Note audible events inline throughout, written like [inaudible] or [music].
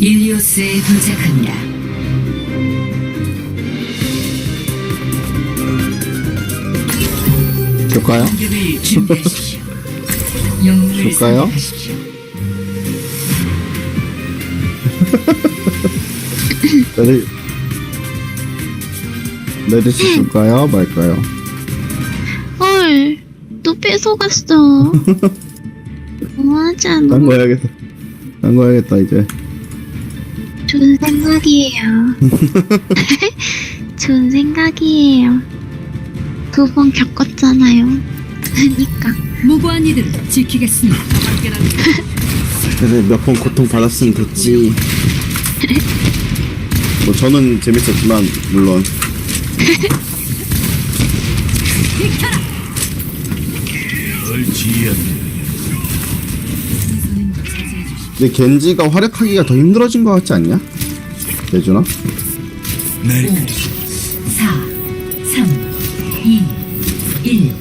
일리오스에 도착합니다. 줄까요? 공격을 준비하십시오. [laughs] 영웅을 줄까요? 선택하십시오. [laughs] 줄까요? 말까요? 헐, 또 뺏어갔어. [laughs] 너무하잖아. 딴거 해야겠다. 딴거 해야겠다 이제. 좋은 생각이에요. [laughs] 좋은 생각이에요. 두 번 겪었잖아요. 그러니까. 무고한 이들을 지키겠습니다. 그래 몇 번 고통 받았으면 됐지. 뭐 저는 재밌었지만 물론 근데 겐지가 활약하기가 더 힘들어진 것 같지 않냐? 예준아? 5, 4, 3, 2, 1.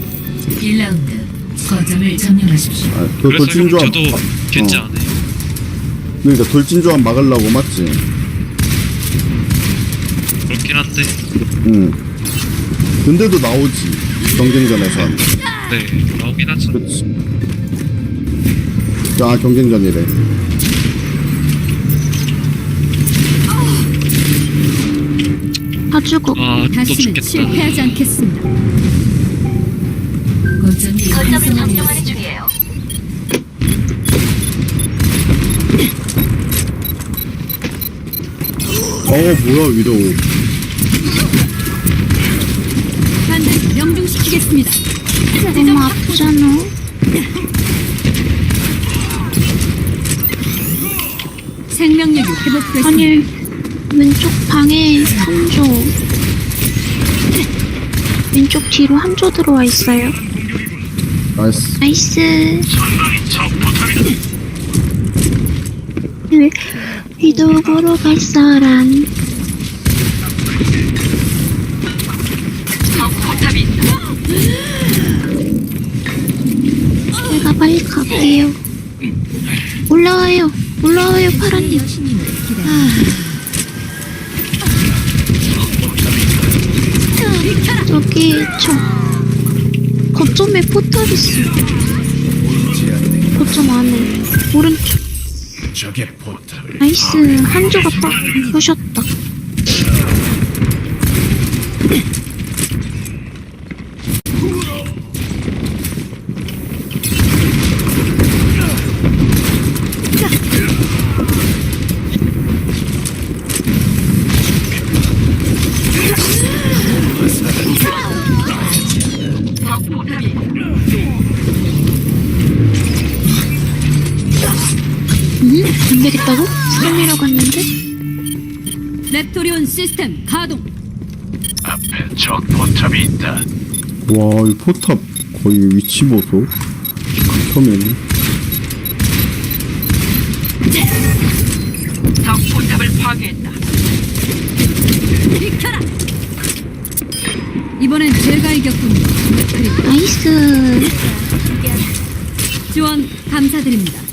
1라운드. 거점을 점령하십시오. 아, 그 그래서 돌진 형 조합 저도 겐지 어. 안 해. 그러니까 돌진 조합 막으려고 맞지? 그렇긴 한데. 응. 근데도 나오지 경쟁전에선. 네, 나오긴 하죠. 그치. 아 경쟁전이래. 다 죽어. 아, 또 다시는 죽겠다. 실패하지 않겠습니다. 거점이 완성하는 중이에요. 어 뭐야 위로. 반드시 명중시키겠습니다. 너무 아프잖아. 생명력이 회복됐습니다. 아니, 왼쪽 방에 한조. 왼쪽 뒤로 한 조 들어와 있어요. 나이스. 나이스. 왜, 위도 보러 갈 사람. 제가 빨리 갈게요. 올라와요. 올라와요, 파란님. 저 포탈 있어. 거점 안에. 오른쪽. 나이스. 한조가 딱 부셨 시스템 가동. 앞에 적 포탑이 있다. 와, 이 포탑 거의 위치 보소. 처음에는. 적 포탑을 파괴했다. 비켜라. 이번엔 제가 이겼군요. 그리고 나이스. 지원 감사드립니다.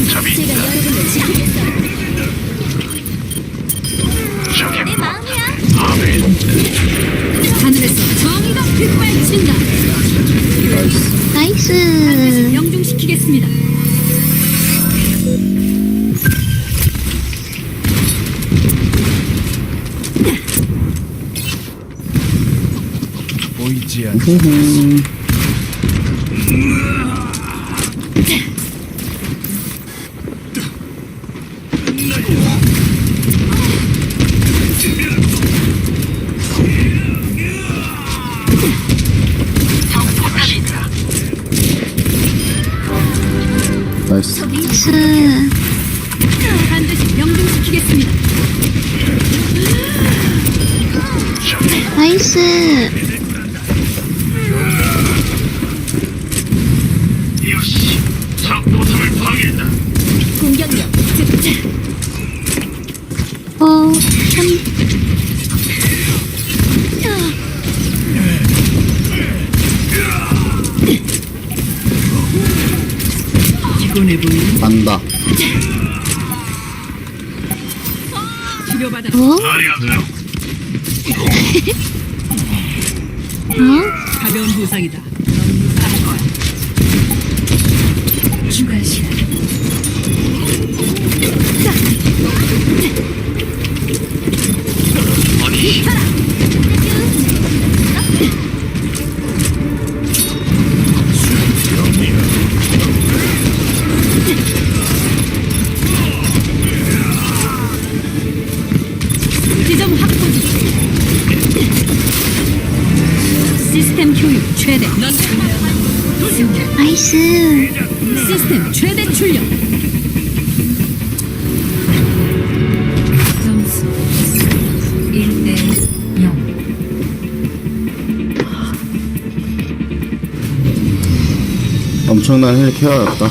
포탑이 제가 있다. 여러분을 지키겠어요. 적의 내 마음이야. 밤에 하늘에서 정의가 빗발친다. 나이스. 명중시키겠습니다. 보이지 않. 후후. 나이스. 반드시 명중시키겠습니다. 나이스. 역시 상도탑을 파괴했다. 공격력 집중. 어, 참. 보내보니 간다. 치료받아. 어? 아리가또 어? 가벼운 부상이다. 넌 무사할 거야. 추가 시간. 아니 엄청난 힐 케어였다.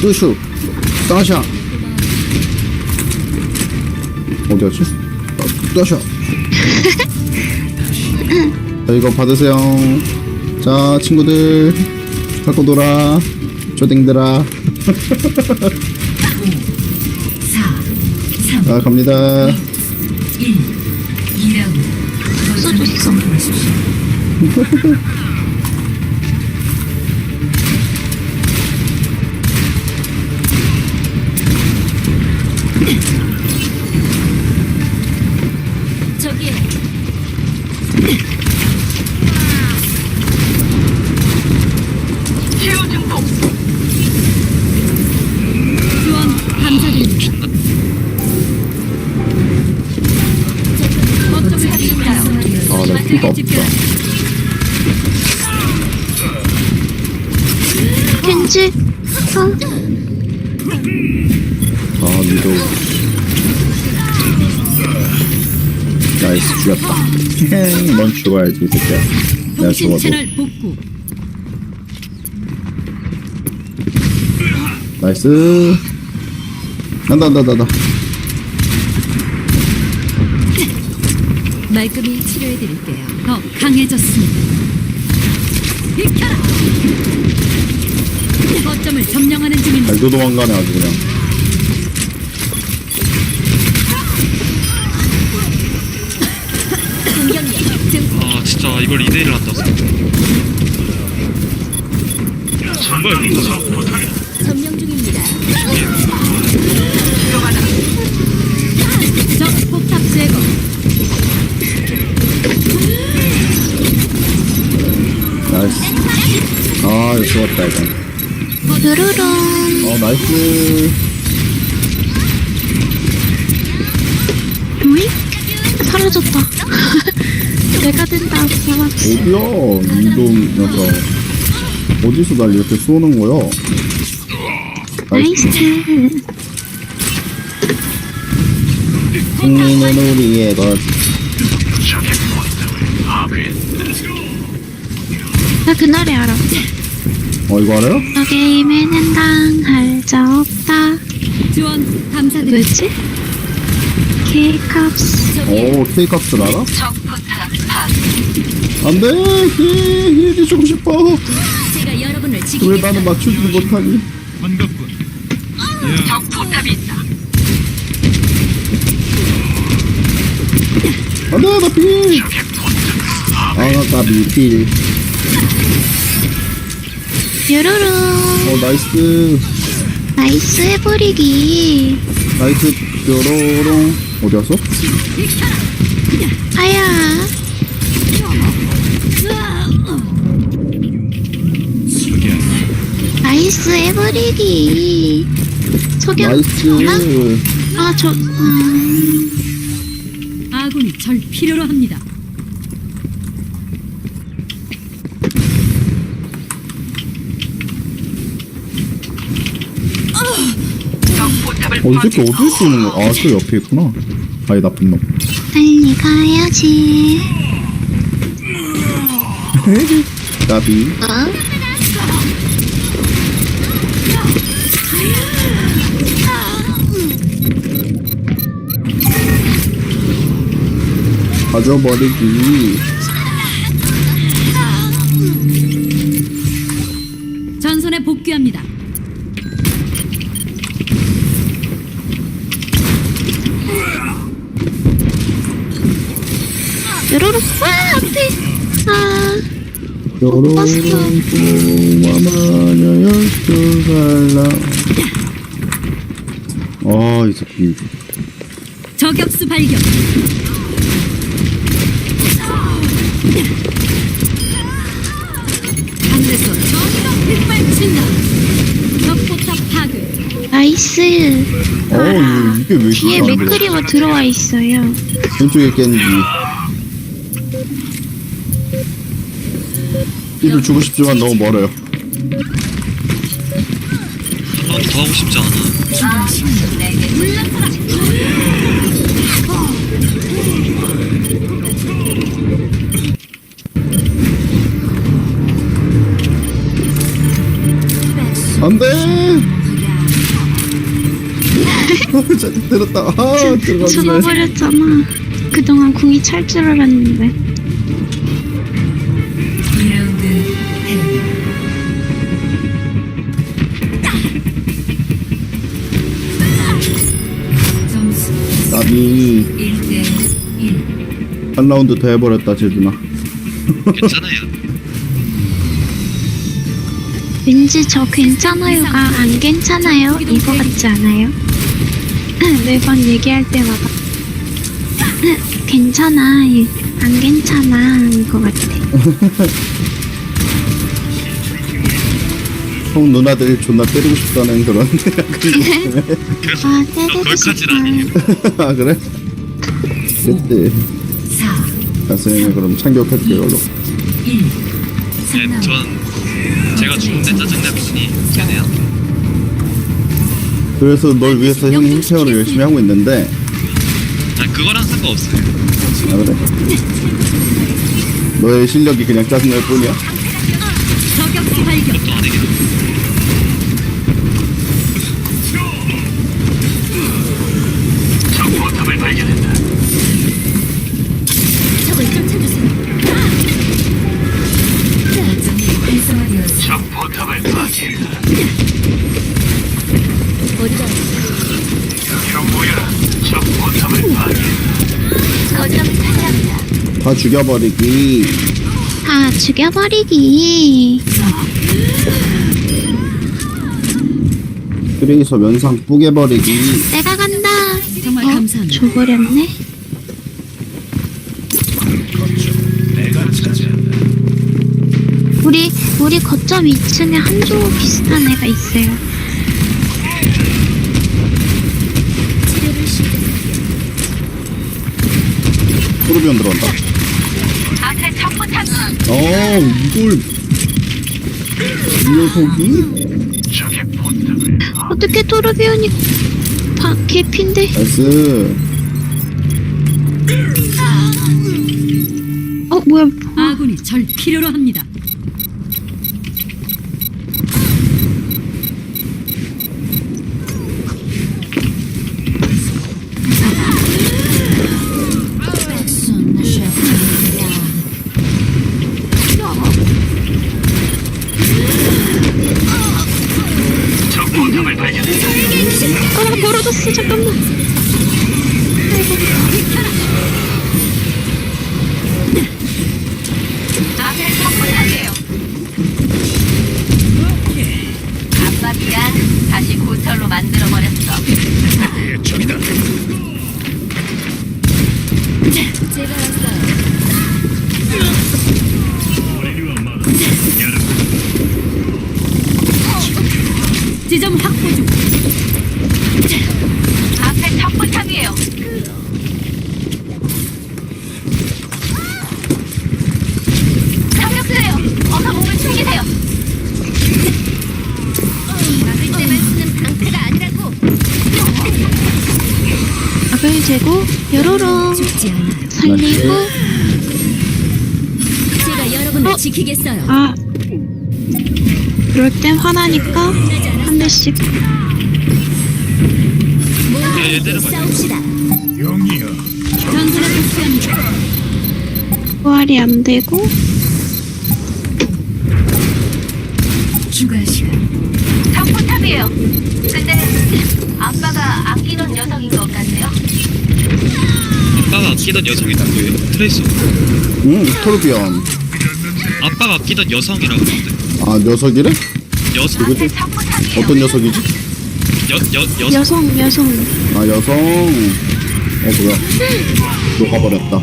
뚜슈, 따샤. 어디였지? 따샤. 자, 이거 받으세요. 자, 친구들. 갖고 놀아. 쪼딩들아. 4, 3, 자, 갑니다. 1. Thank [laughs] you. 넌 죽어야지, 이 새끼야. 내가 통신 죽어도. 채널 복구. 나이스. 간다, 간다, 간다. 말끔히 치료해 드릴게요. 더 강해졌습니다. 비켜라! 거점을 점령하는 중입니다. 잘도 도망가네, 아주 그냥. 공격력 증폭. 아 진짜 이걸 2대1을 한다 정말 무서운 포탑이 점령 중입니다. 적 폭탑 제거. 나이스. 아, 이거 죽었다, 이거. 르르릉. 어, 나이스. 뭐이? 사라졌다. 내가 된다. 어디야, 이동 녀석. 어디서 날 이렇게 쏘는 거야? 나이스. 승리는 우리의 것. 나 그날에 알아. 어, 이거 알아요? 너 게임에는 당할 자 없다. 지원 감사드립니다. 뭐지? 케이캅스. 오, K값을 알아? 안 돼! 히, 히, 주고 싶어! 제가 여러분을 왜 지키겠다. 나는 맞추지 못하니? 안 돼, 나 필! 아, 나 미필. 르르릉. 어, 나이스. 나이스 해버리기. 나이스, 뾰로롱. 어디 갔어? 아야. 나이스 해버리기. 석양. 나이스. 아, 저, 음, 아군이 절 필요로 합니다. 어, 이 새끼 어딜 쏘는 거야? 아, 저 옆에 있구나. 아이, 나쁜 놈. 빨리 가야지. 나비. 가져버리기. 전선에 복귀합니다. 으로로아 앞에. 아. 여러분 봤어. 마마냐 열두 살라 아이 새끼 저격수 발견. 하늘에서 정의가 빗발친다. 적포탑 파괴. 나이스 어 이게 왜 뒤에 이렇게 안 돼? 맥크리가 들어와 있어요 왼쪽에 깼는지 이를 주고 싶지만 너무 멀어요. 한 라운드 더 하고 싶지 않아. 안돼! 잘 때렸다. 아 들어가네. 죽어버렸잖아. 그동안 궁이 찰 줄 알았는데 한 라운드 더 해버렸다 제주나 괜찮아요. 왠지 저 괜찮아요가 안 괜찮아요? 이거 같지 않아요? 매번 얘기할 때마다. 괜찮아. 이- 안 괜찮아. 이거 같아. [laughs] 형 누나들 존나 때리고 싶다는 그런 [laughs] 아 때리고 거기까지는 아니에요. 싶다 [laughs] 아 그래? 그때 가슴에 그럼 참교할게 걸로 네, 전 제가 죽는데 짜증날 뿐이 걔네야. 그래서 널 위해서 형이 힐페어를 열심히 하고 있는데 아니 그거랑 상관없어요. 아 그래? 너의 실력이 그냥 짜증날 뿐이야? 저격수 발견. 그것도. 다. 죽여버리기 다 죽여버리기 트레이서 면상 뿌개버리기 내가 간다 정말 어? 감사합니다. 줘버렸네. 우리 우리 거점 2층에 한조 비슷한 애가 있어요. 토르비온 들어온다. 어 이걸 이 녀석이? 어떻게 토르비언이 바, 개핀데 나이스 어 뭐야 아군이 절 필요로 합니다. 지점 확보 중. 앞에 적포탑이에요. 상륙수예요. 어서 몸을 숨기세요. 막을 때만 쓰는 방패가 아니라고. 악을 재고 요로롱 죽지 않아요. 살리고 제가 여러분을 어? 지키겠어요. 아 그럴 땐 화나니까 한 대씩 야, 얘 때려봐. 싸웁시다. 영이여. 전선을 복수합니다. 부활이 안 되고 추가 시간. 적포탑이에요. 근데 아빠가 아끼던 녀석인 것 같네요. 아빠가 아끼던 여성이 누구예요? 트레이서. 응 토르비언 아빠가 아끼던 여성이라고 하는데. 아 녀석이래? 여성. 누구지? 어떤 녀석이지? 여, 여, 여성. 여성 여성 아 여성 어 뭐야 녹아버렸다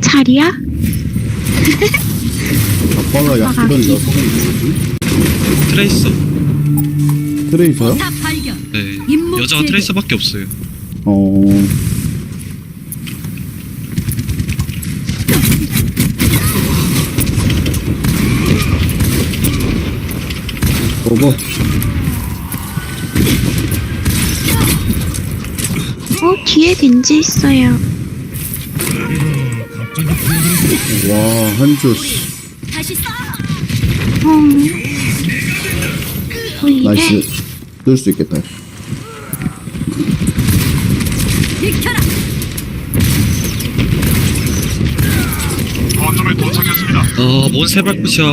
자리야? 아빠가 약기던 녀석은 누구지? 트레이서. 트레이서요? 네. 여자가. 트레이서밖에 없어요. 어 오버 어 뒤에 겐지 있어요 와 한주 씨. 어. 어 나이스 뜰 수 있겠다 도착했습니다. 아, 뭔 세발끝이야.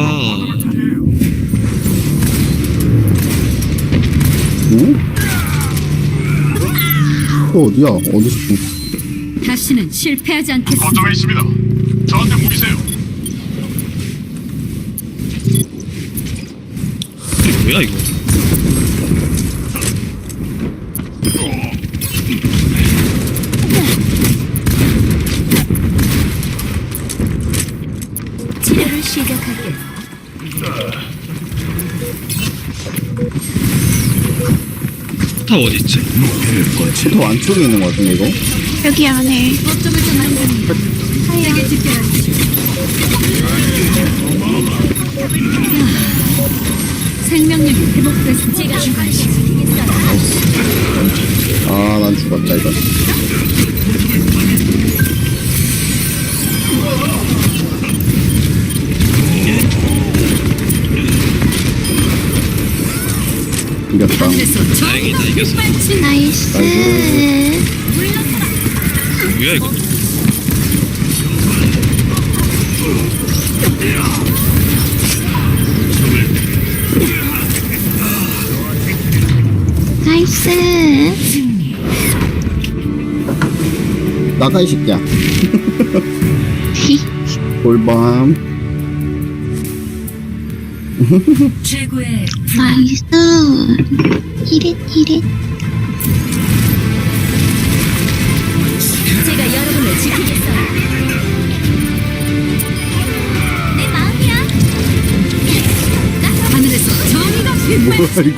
또 어디야 어디서 좀 다시는 실패하지 않겠습니다. 거점에 있습니다. 저한테 무기세요. 이게 뭐야, 이거? 탑 어디있지? 더 안쪽에 있는 것 같은데 이거? 여기 안에. 생명력이 회복됐습니다. 제가 주관시키겠어요. 아난 죽었다 이거 나이스. 뭐야, 이거? 나이스. 나가 이 새끼야. [laughs] 골밤 최고의 나이스 1인 1인 제가 여러분을 지키겠어요. 내 마음이야. 하늘에서 정의가. 뭐야 이건